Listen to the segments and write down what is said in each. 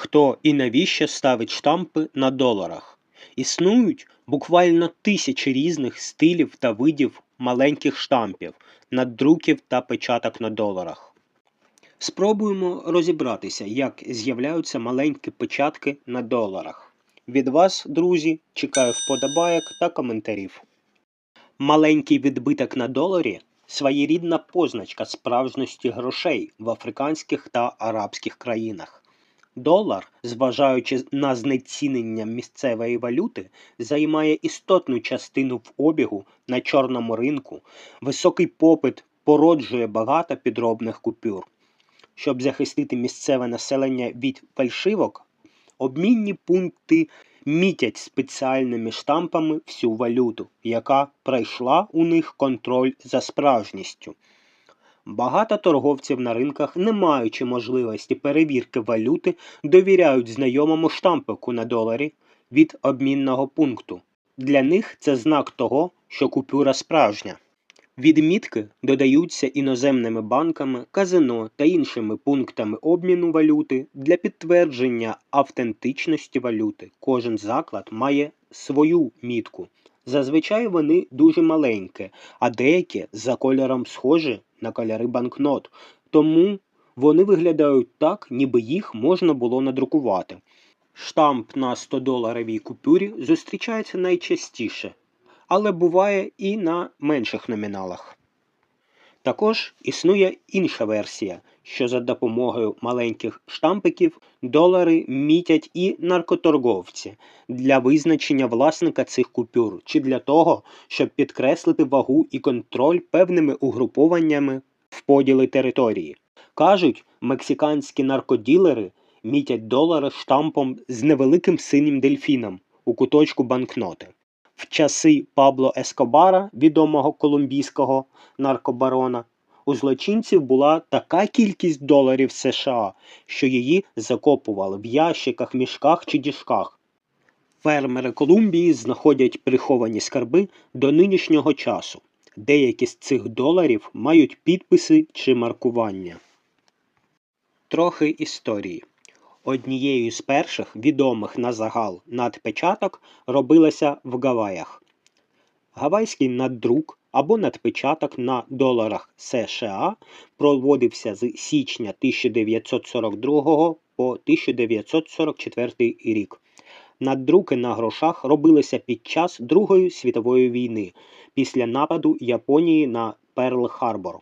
хто і навіщо ставить штампи на доларах. Існують буквально тисячі різних стилів та видів маленьких штампів, наддруків та печаток на доларах. Спробуємо розібратися, як з'являються маленькі печатки на доларах. Від вас, друзі, чекаю вподобайок та коментарів. Маленький відбиток на доларі своєрідна позначка справжності грошей в африканських та арабських країнах. Долар, зважаючи на знецінення місцевої валюти, займає істотну частину в обігу на чорному ринку. Високий попит породжує багато підробних купюр. Щоб захистити місцеве населення від фальшивок, обмінні пункти мітять спеціальними штампами всю валюту, яка пройшла у них контроль за справжністю. Багато торговців на ринках, не маючи можливості перевірки валюти, довіряють знайомому штампику на доларі від обмінного пункту. Для них це знак того, що купюра справжня. Відмітки додаються іноземними банками, казино та іншими пунктами обміну валюти для підтвердження автентичності валюти. Кожен заклад має свою мітку. Зазвичай вони дуже маленькі, а деякі за кольором схожі на кольори банкнот, тому вони виглядають так, ніби їх можна було надрукувати. Штамп на 100-доларовій купюрі зустрічається найчастіше, але буває і на менших номіналах. Також існує інша версія, що за допомогою маленьких штампиків долари мітять і наркоторговці для визначення власника цих купюр чи для того, щоб підкреслити вагу і контроль певними угрупованнями в поділі території. Кажуть, мексиканські наркоділери мітять долари штампом з невеликим синім дельфіном у куточку банкноти. В часи Пабло Ескобара, відомого колумбійського наркобарона, у злочинців була така кількість доларів США, що її закопували в ящиках, мішках чи діжках. Фермери Колумбії знаходять приховані скарби до нинішнього часу. Деякі з цих доларів мають підписи чи маркування. Трохи історії. Однією з перших відомих на загал надпечаток робилася в Гаваях. Гавайський наддрук або надпечаток на доларах США проводився з січня 1942 по 1944 рік. Наддруки на грошах робилися під час Другої світової війни після нападу Японії на Перл-Харбор.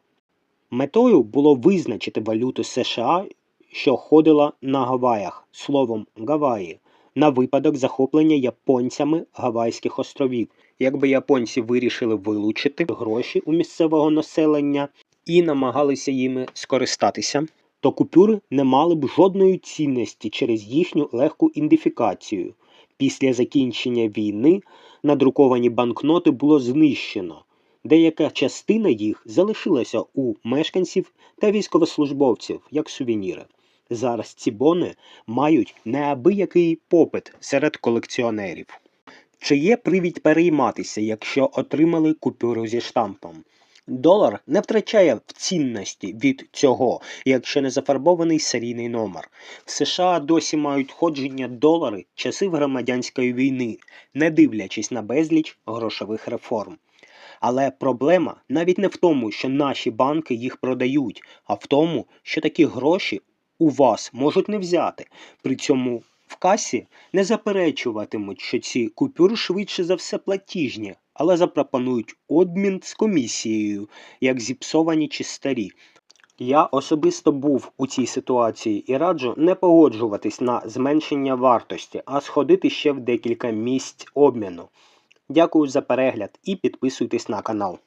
Метою було визначити валюту США, що ходила на Гаваях словом Гаваї, на випадок захоплення японцями Гавайських островів. Якби японці вирішили вилучити гроші у місцевого населення і намагалися їми скористатися, то купюри не мали б жодної цінності через їхню легку ідентифікацію. Після закінчення війни надруковані банкноти було знищено. Деяка частина їх залишилася у мешканців та військовослужбовців як сувеніри. Зараз ці бони мають неабиякий попит серед колекціонерів. Чи є привід перейматися, якщо отримали купюру зі штампом? Долар не втрачає в цінності від цього, якщо не зафарбований серійний номер. В США досі мають ходження долари часів громадянської війни, не дивлячись на безліч грошових реформ. Але проблема навіть не в тому, що наші банки їх продають, а в тому, що такі гроші у вас можуть не взяти. При цьому в касі не заперечуватимуть, що ці купюри швидше за все платіжні, але запропонують обмін з комісією, як зіпсовані чи старі. Я особисто був у цій ситуації і раджу не погоджуватись на зменшення вартості, а сходити ще в декілька місць обміну. Дякую за перегляд і підписуйтесь на канал.